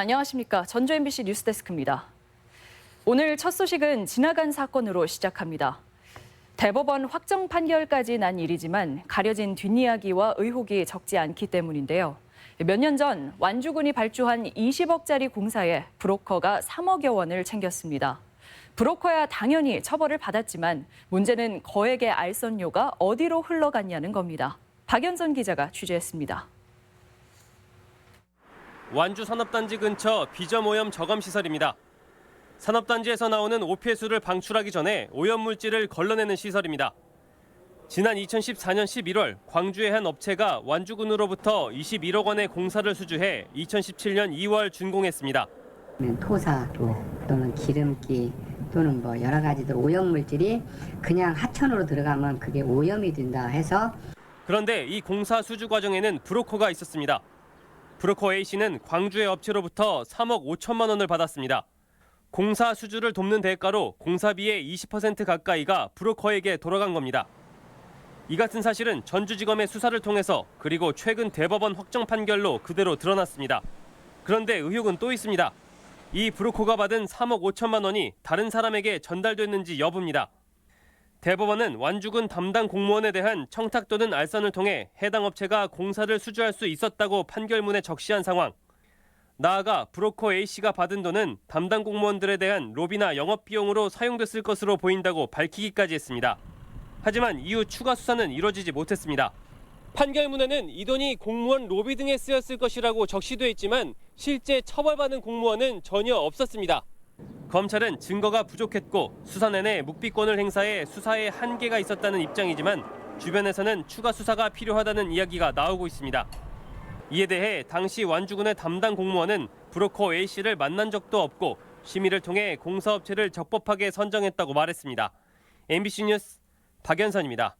안녕하십니까. 전주 MBC 뉴스데스크입니다. 오늘 첫 소식은 지나간 사건으로 시작합니다. 대법원 확정 판결까지 난 일이지만 가려진 뒷이야기와 의혹이 적지 않기 때문인데요. 몇 년 전 완주군이 발주한 20억짜리 공사에 브로커가 3억여 원을 챙겼습니다. 브로커야 당연히 처벌을 받았지만 문제는 거액의 알선료가 어디로 흘러갔냐는 겁니다. 박연선 기자가 취재했습니다. 완주 산업단지 근처 비점 오염 저감 시설입니다. 산업단지에서 나오는 오폐수를 방출하기 전에 오염 물질을 걸러내는 시설입니다. 지난 2014년 11월 광주의 한 업체가 완주군으로부터 21억 원의 공사를 수주해 2017년 2월 준공했습니다. 토사 또는 기름기 또는 뭐 여러 가지들 오염 물질이 그냥 하천으로 들어가면 그게 오염이 된다 해서 그런데 이 공사 수주 과정에는 브로커가 있었습니다. 브로커 A씨는 광주의 업체로부터 3억 5천만 원을 받았습니다. 공사 수주를 돕는 대가로 공사비의 20% 가까이가 브로커에게 돌아간 겁니다. 이 같은 사실은 전주지검의 수사를 통해서 그리고 최근 대법원 확정 판결로 그대로 드러났습니다. 그런데 의혹은 또 있습니다. 이 브로커가 받은 3억 5천만 원이 다른 사람에게 전달됐는지 여부입니다. 대법원은 완주군 담당 공무원에 대한 청탁 또는 알선을 통해 해당 업체가 공사를 수주할 수 있었다고 판결문에 적시한 상황. 나아가 브로커 A씨가 받은 돈은 담당 공무원들에 대한 로비나 영업 비용으로 사용됐을 것으로 보인다고 밝히기까지 했습니다. 하지만 이후 추가 수사는 이뤄지지 못했습니다. 판결문에는 이 돈이 공무원 로비 등에 쓰였을 것이라고 적시돼 있지만 실제 처벌받은 공무원은 전혀 없었습니다. 검찰은 증거가 부족했고 수사 내내 묵비권을 행사해 수사에 한계가 있었다는 입장이지만 주변에서는 추가 수사가 필요하다는 이야기가 나오고 있습니다. 이에 대해 당시 완주군의 담당 공무원은 브로커 A 씨를 만난 적도 없고 심의를 통해 공사업체를 적법하게 선정했다고 말했습니다. MBC 뉴스 박연선입니다.